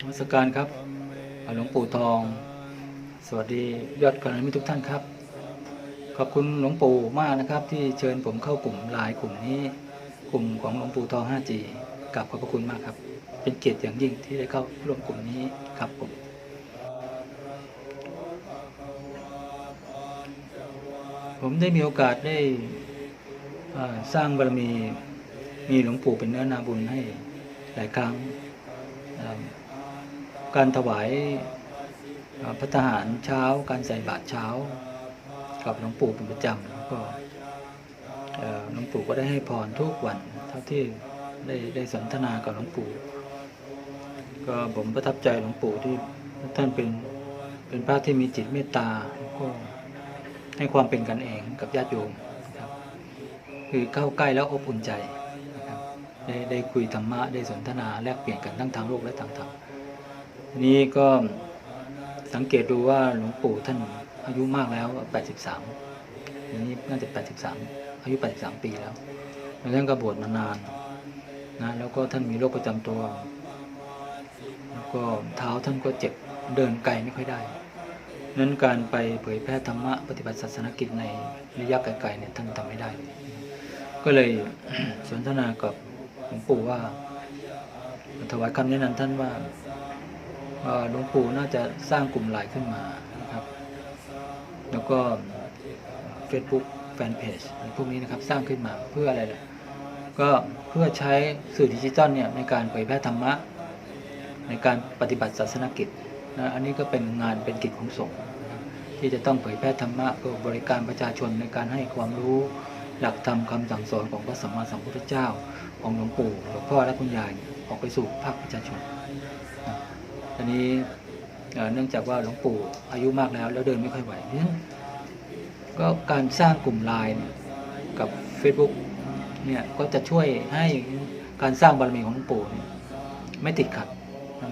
นมัสการครับหลวงปู่ทอง สวัสดียอดกรณมิตรทุกท่านครับ ขอบคุณหลวงปู่มากนะครับ ที่เชิญผมเข้ากลุ่มไลายกลุ่มนี้ กลุ่มของหลวงปู่ทอง 5G กราบขอบพระคุณมากครับ เป็นเกียรติอย่างยิ่งที่ได้เข้าร่วมกลุ่มนี้ครับผมผมได้มีโอกาสได้สร้างบารมีมีหลวงปู่เป็นเนื้อนาบุญให้หลายครั้ง การถวายพระทหารเช้า การใส่บาตรเช้า กับหลวงปู่เป็นประจำแล้วก็หลวงปู่ก็ได้ให้พรทุกวันเท่าที่ได้ได้สนทนากับหลวงปู่ ก็ผมประทับใจหลวงปู่ที่ท่านเป็นเป็นพระที่มีจิตเมตตาแล้วก็ให้ความเป็นกันเองกับญาติโยมนะครับคือเข้าใกล้แล้วอบอุ่นใจนะครับได้ได้คุยธรรมะได้สนทนาแลกเปลี่ยนกันทั้งทางโลกและทางธรรม นี้ก็สังเกตดูว่าหลวงปู่ท่านอายุมากแล้ว 83นี้น่าจะ 83 อายุ 83 ปีแล้วแล้วท่านก็บวชมานานนะแล้วก็ท่านมีโรคประจำตัว แล้วก็เท้าท่านก็เจ็บเดินไกลไม่ค่อยได้ นั้นการไปเผยแพร่ธรรมะปฏิบัติศาสนกิจในระยะไกลๆเนี่ยท่านทำไม่ได้เลยก็เลยสนทนากับหลวงปู่ว่าถวายคำแนะนำท่านว่า หลวงปู่น่าจะสร้างกลุ่มไลน์ขึ้นมานะครับ แล้วก็ Facebook แฟนเพจพวกนี้นะครับสร้างขึ้นมาเพื่ออะไรล่ะก็เพื่อใช้สื่อดิจิตอลเนี่ยในการเผยแพร่ธรรมะ ในการปฏิบัติศาสนกิจนะอันนี้ก็เป็นงานเป็นกิจของสงฆ์ที่จะต้องเผยแพร่ธรรมะเพื่อบริการประชาชนในการให้ความรู้หลักธรรมคำสั่งสอนของพระสัมมาสัมพุทธเจ้า ของหลวงปู่หลวงพ่อและคุณยายออกไปสู่ภาคประชาชน อันนี้เนื่องจากว่าหลวงปู่อายุมากแล้ว แล้วเดินไม่ค่อยไหวเนั้นก็การสร้างกลุ่มไลน์กับ Facebook เนี่ยก็จะช่วยให้การสร้างบารมีของหลวงปู่เนี่ยไม่ติดขัด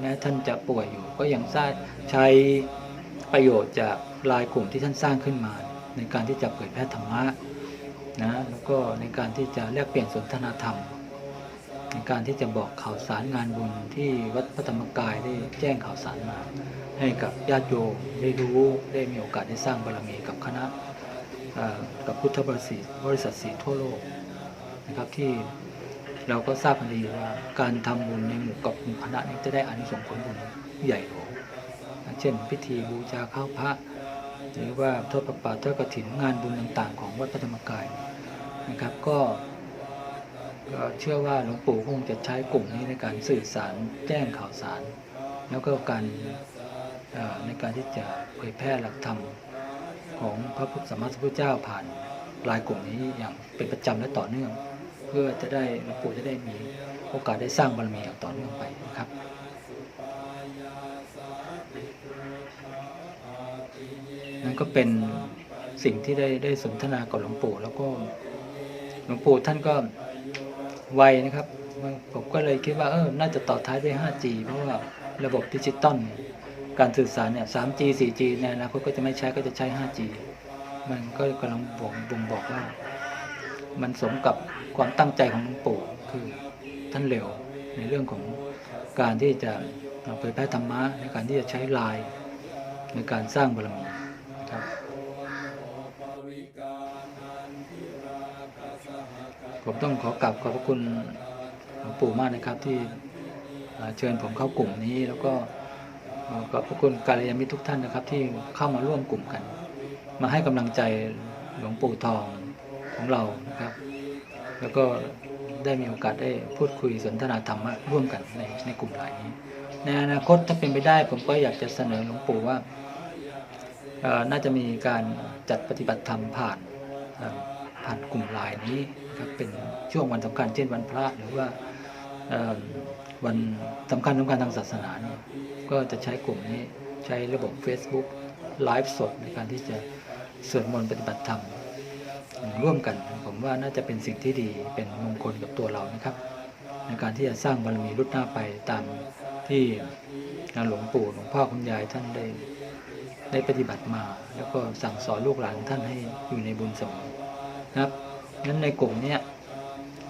แม้ท่านจะป่วยอยู่ ก็ยังสร้างใช้ประโยชน์จากลายกลุ่มที่ท่านสร้างขึ้นมา ในการที่จะเผยแพร่ธรรมะนะแล้วก็ในการที่จะแลกเปลี่ยนสนทนาธรรม ในการที่จะบอกข่าวสารงานบุญที่วัดพระธรรมกายได้แจ้งข่าวสารมา ให้กับญาติโยมได้รู้ได้มีโอกาสได้สร้างบารมีกับคณะกับพุทธบริษัทบริษัทสีทั่วโลกนะครับที่เราก็ทราบกันดีว่าการทำบุญในหมู่กับหมู่คณะนี้จะได้อานิสงส์ผลบุญใหญ่หลวงเช่น พิธีบูชาข้าวพระ หรือว่าทอดประปาทอดกฐินงานบุญต่างๆ ของวัดพระธรรมกายนะครับก็ ก็เชื่อว่าหลวงปู่คงจะใช้กลุ่มนี้ในการสื่อสารแจ้งข่าวสาร แล้วก็การในการที่จะเผยแพร่หลักธรรมของพระพุทธสมมาสัมพุทธเจ้าผ่านลายกลุ่มนี้อย่างเป็นประจำและต่อเนื่อง เพื่อจะได้หลวงปู่จะได้มีโอกาสได้สร้างบารมีอย่างต่อเนื่องไปนะครับนั่นก็เป็นสิ่งที่ได้ได้สนทนากับหลวงปู่แล้วก็หลวงปู่ท่านก็ ไวนะครับ ผมก็เลยคิดว่าเออน่าจะต่อท้ายด้วย 5G เพราะว่าระบบดิจิตอลการสื่อสารเนี่ย 3G 4G ในอนาคตก็จะไม่ใช้ก็จะใช้ 5G มันก็กำลังบ่งบ่งบอกว่า มันสมกับความตั้งใจของหลวงปู่คือท่านเร็วในเรื่องของการที่จะเผยแพร่ธรรมะในการที่จะใช้ไลน์ในการสร้างบารมีนะครับ ผมต้องขอกราบขอบพระคุณหลวงปู่มากนะครับที่เชิญผมเข้ากลุ่มนี้ แล้วก็เอ่อขอบพระคุณกาลยามิตรทุกท่านนะครับ ที่เข้ามาร่วมกลุ่มกัน มาให้กำลังใจหลวงปู่ทองของเรานะครับ แล้วก็ได้มีโอกาสได้พูดคุยสนทนาธรรมะร่วมกันในในกลุ่มหลายนี้ ในอนาคตถ้าเป็นไปได้ผมก็อยากจะเสนอหลวงปู่ว่าน่าจะมีการจัดปฏิบัติธรรมผ่านผ่านกลุ่มไลน์นี้ นะครับเป็นช่วงวันสำคัญเช่นวันพระหรือว่าวันสำคัญสำคัญทางศาสนาเนี่ยก็จะใช้กลุ่มนี้ใช้ระบบ Facebook ไลฟ์สดในการที่จะสวดมนต์ปฏิบัติธรรม ร่วมกันผมว่าน่าจะเป็นสิ่งที่ดีเป็นมงคลกับตัวเรานะครับ ในการที่จะสร้างบารมีรุ่นหน้าไปตามที่หลวงปู่หลวงพ่อคุณยายท่านได้ได้ปฏิบัติมา แล้วก็สั่งสอนลูกหลานท่านให้อยู่ในบุญเสมอนะครับ งั้นในกลุ่มเนี้ย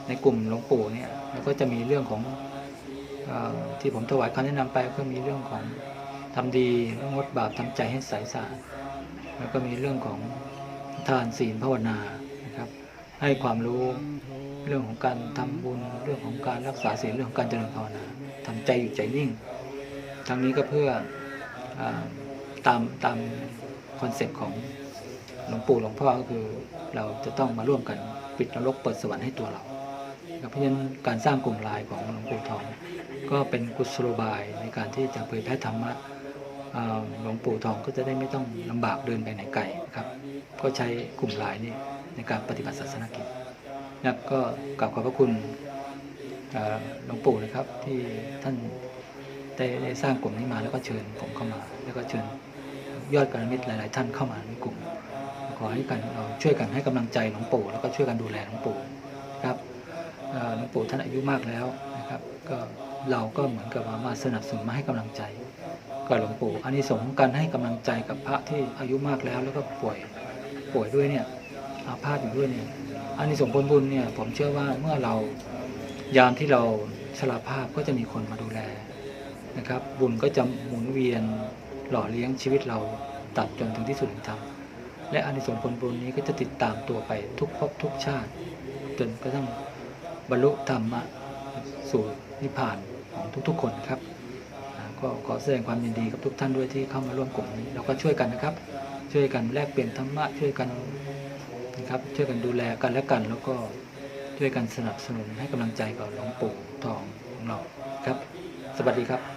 ในกลุ่มหลวงปู่เนี่ยเราก็จะมีเรื่องของอที่ผมถวายคำแนะนำไปก็มีเรื่องของทำดีงดบาปทำใจให้ใสสะอาดแล้วก็มีเรื่องของทานศีลภาวนานะครับ ให้ความรู้เรื่องของการทำบุญเรื่องของการรักษาศีลเรื่องของการเจริญภาวนาทำใจอยู่ใจนิ่ง ทั้งนี้ก็เพื่ออตามตามคอนเซ็ปต์ของ หลวงปู่หลวงพ่อก็คือเราจะต้องมาร่วมกันปิดนรกเปิดสวรรค์ให้ตัวเราเพราะฉะนั้นการสร้างกลุ่มลน์ของหลวงปู่ทอง ก็เป็นกุศโลบายในการที่จะเผยแพร่ธรรมะหลวงปู่ทองก็จะได้ไม่ต้องลำบากเดินไปไหนไกลครับก็ใช้กลุ่มลน์นี่ในการปฏิบัติศาสนกิจนะก็กราบขอบพระคุณหลวงปู่นะครับที่ท่านได้สร้างกลุ่มนี้มาแล้วก็เชิญผมเข้ามา แล้วก็เชิญยอดกาณมิตรหลาย ๆ ท่านเข้ามาในกลุ่ม ขอให้กันเราช่วยกันให้กำลังใจหลวงปู่แล้วก็ช่วยกันดูแลหลวงปู่ครับหลวงปู่ท่านอายุมากแล้วนะครับ ก็เราก็เหมือนกับว่ามาสนับสนุนมาให้กำลังใจกับหลวงปู่อันนี้สงของการให้กำลังใจกับพระที่อายุมากแล้วแล้วก็ป่วยป่วยด้วยเนี่ยอาพาธอยู่ด้วยเนี่ยอันนี้สงผลบุญเนี่ยผมเชื่อว่าเมื่อเรายามที่เราชราภาพก็จะมีคนมาดูแลนะครับ บุญก็จะหมุนเวียนหล่อเลี้ยงชีวิตเราตัดจนถึงที่สุดแห่งธรรม และอานิสงส์ผลบุญนี้ก็จะติดตามตัวไปทุกภพทุกชาติ จนกระทั่งบรรลุธรรมะสู่นิพพานของทุกๆคนครับ ก็ขอแสดงความยินดีกับทุกท่านด้วยที่เข้ามาร่วมกลุ่มนี้เราก็ช่วยกันนะครับ ช่วยกันแลกเปลี่ยนธรรมะช่วยกันนะครับช่วยกันดูแลกันและกัน แล้วก็ช่วยกันสนับสนุนให้กำลังใจกับหลวงปู่ทองของเราครับ สวัสดีครับ